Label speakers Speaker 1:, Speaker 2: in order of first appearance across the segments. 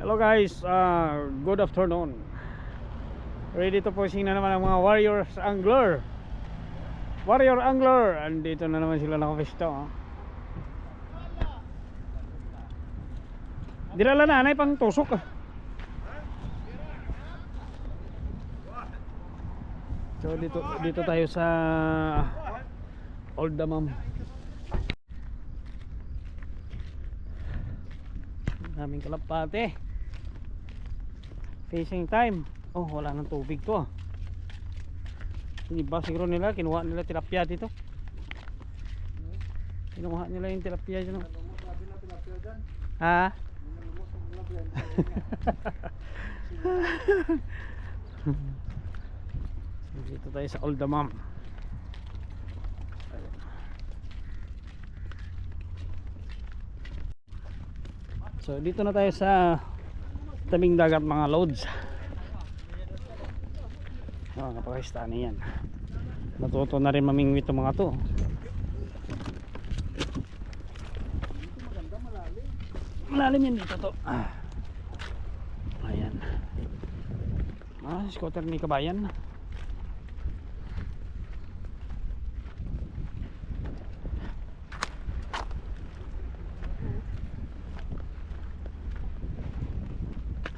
Speaker 1: Hello guys, uh, good afternoon. Ready to fishing na naman ang mga warriors angler. Warrior angler, andito na naman sila nakafish to. Oh. Dinala nanay pang tusok ah. So dito dito tayo sa Old Damam. Daming kalapate. Fishing time. Oh, wala nang tubig to. ah. Iba siguro nila, kinuha nila tilapia dito. Kinuha nila yung tilapia dyan. Ha? Dito tayo sa Old Damam. So dito na tayo sa tabing dagat mga loads. Oh, napakastani yan. Natuto na rin mamingwit ang mga to. Malalim yan dito to. Ah. Ayan. Ah, scooter ni Kabayan.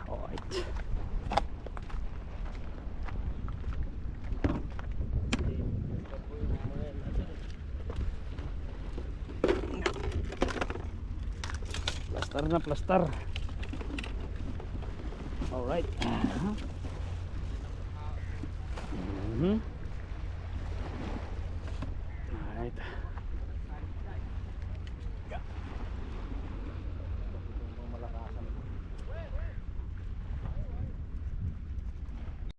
Speaker 1: Alright. Plaster na plaster. Alright. Mhm. Alright.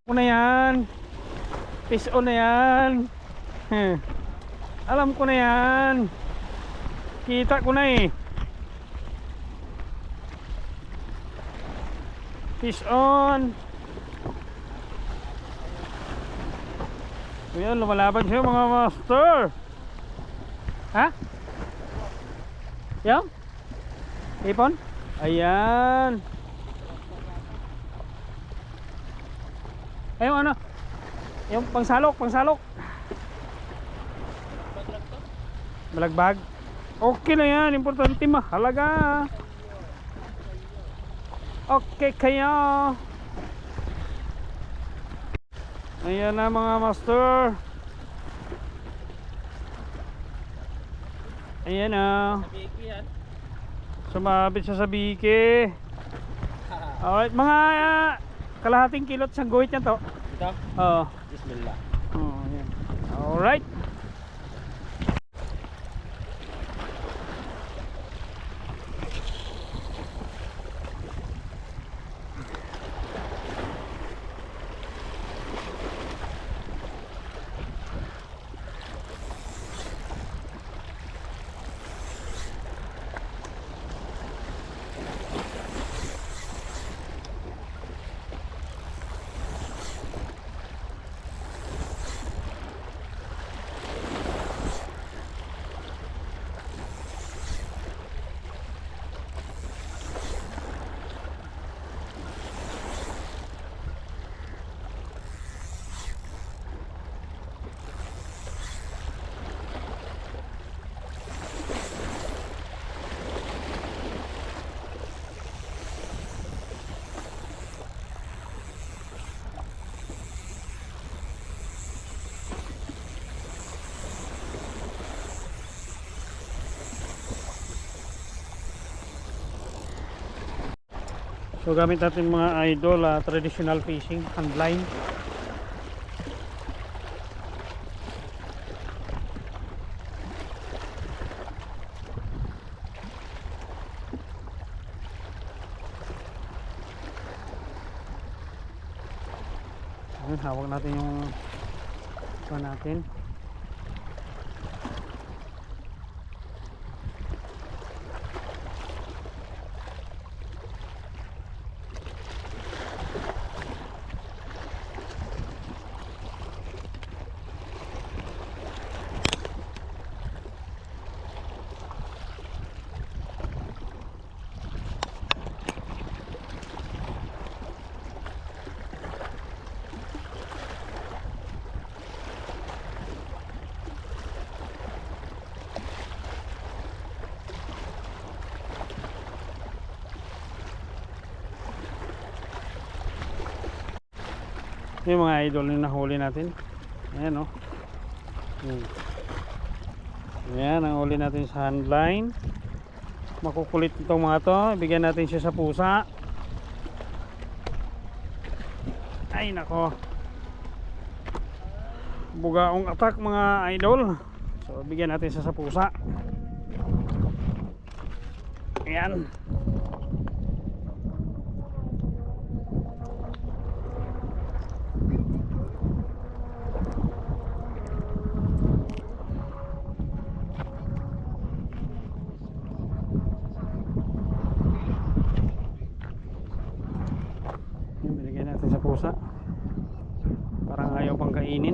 Speaker 1: ko na yan fish on na yan alam ko na yan kita ko na eh fish on Ayan, lumalaban siya mga master. Ha? Yan? Ipon? Ayan. Ayun ano? Yung pangsalok, pangsalok. Balagbag. Okay na yan, importante mahalaga. Okay kaya. Ayan na mga master. Ayan na. Sumabit siya sa biki. Alright, mga ah, kalahating kilot sa guhit niya to.
Speaker 2: Ito?
Speaker 1: Oo.
Speaker 2: Bismillah.
Speaker 1: Oh, ayan. Alright. So gamit natin mga idol, ah, traditional fishing, handline. Ayun, hawak natin yung ito natin. Yung mga idol na nahuli natin. Ayan o. Hmm. Ayan, ang huli natin sa handline. Makukulit itong mga to. Bigyan natin siya sa pusa. Ay nako. Bugaong attack mga idol. So bigyan natin siya sa pusa. Ayan. Natin sa pusa. Parang ayaw pang kainin.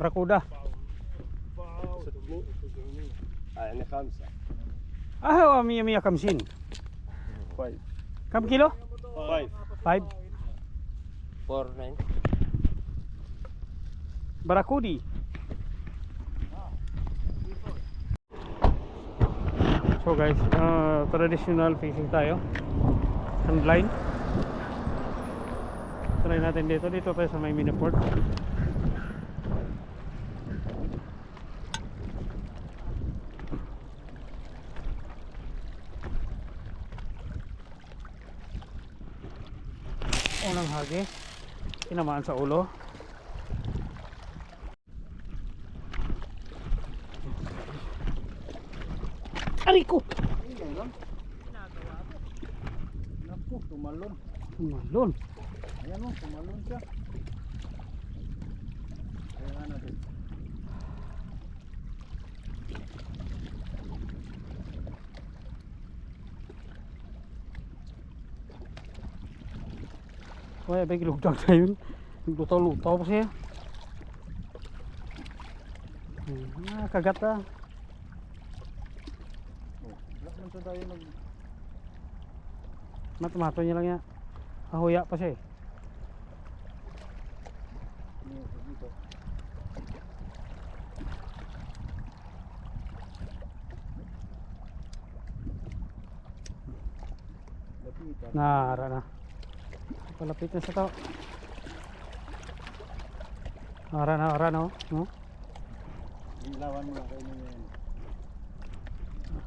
Speaker 1: Brakuda.
Speaker 2: يعني خمسة
Speaker 1: Ah, mia mia kamsin.
Speaker 2: فايف
Speaker 1: Kam kilo?
Speaker 2: فايف
Speaker 1: 5.
Speaker 2: فور ناين
Speaker 1: Barakudi. So guys, uh, traditional fishing tayo. Handline. Try natin dito. Dito tayo sa may miniport. Unang hagi. Tinamaan sa ulo. Aray ko!
Speaker 2: Naku, tumalon.
Speaker 1: Tumalon.
Speaker 2: Ayan o, tumalon siya. Ayan nga natin.
Speaker 1: Kaya ba gilugdag na yun? Lutaw-lutaw pa siya. Hmm, ah, kagat.
Speaker 2: Oh, wala man siya tayo nag...
Speaker 1: Matamato niya lang yan. Mahuya pa siya eh.
Speaker 2: Dito. Lapitan.
Speaker 1: Na. Palapit na sa to. Ara na, ara na oh. No?
Speaker 2: Ilawan mo kayo niya yan.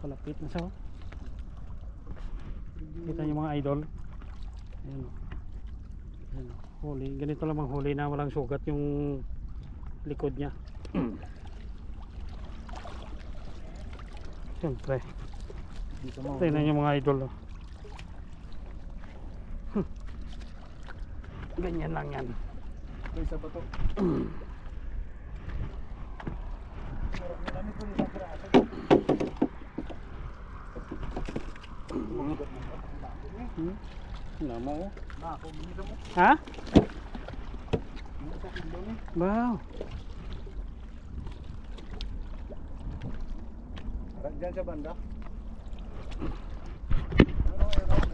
Speaker 1: Palapit na siya oh. Kita niyo mga idol. Ayan oh. Ayan oh. Huli. Ganito lang huli na walang sugat yung likod niya. Siyempre. Tingnan niyo mga idol. Oh. Ganyan lang yan.
Speaker 2: May isa pa to.
Speaker 1: Hmm? Mo. Ha? Wow.
Speaker 2: Dyan sa banda. Ano, ano, ano?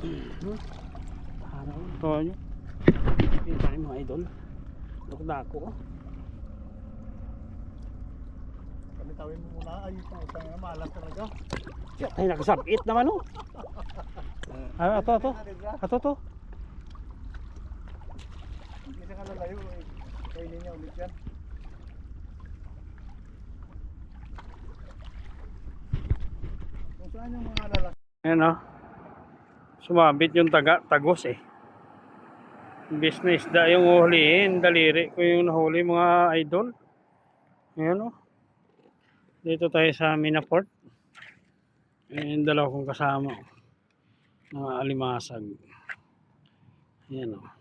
Speaker 1: Araw. Ito nyo. Kita niyo mga idol. Dako-dako. oh.
Speaker 2: Kami tawin mo muna. Ay, putang na malas talaga.
Speaker 1: Ay, nakasabit naman oh. Ah, ito, ito. Ito, ito.
Speaker 2: Hindi siya kalalayo. eh. Kainin niya ulit yan. Kung saan yung mga lalaki?
Speaker 1: Ayan oh. Sumabit yung taga, tagos eh. Imbis na isda yung uhulihin. Daliri ko yung nahuli mga idol. Ayan oh. Dito tayo sa Minaport. Ayan dalawa kong kasama. oh. Mga alimasag. Ayan oh.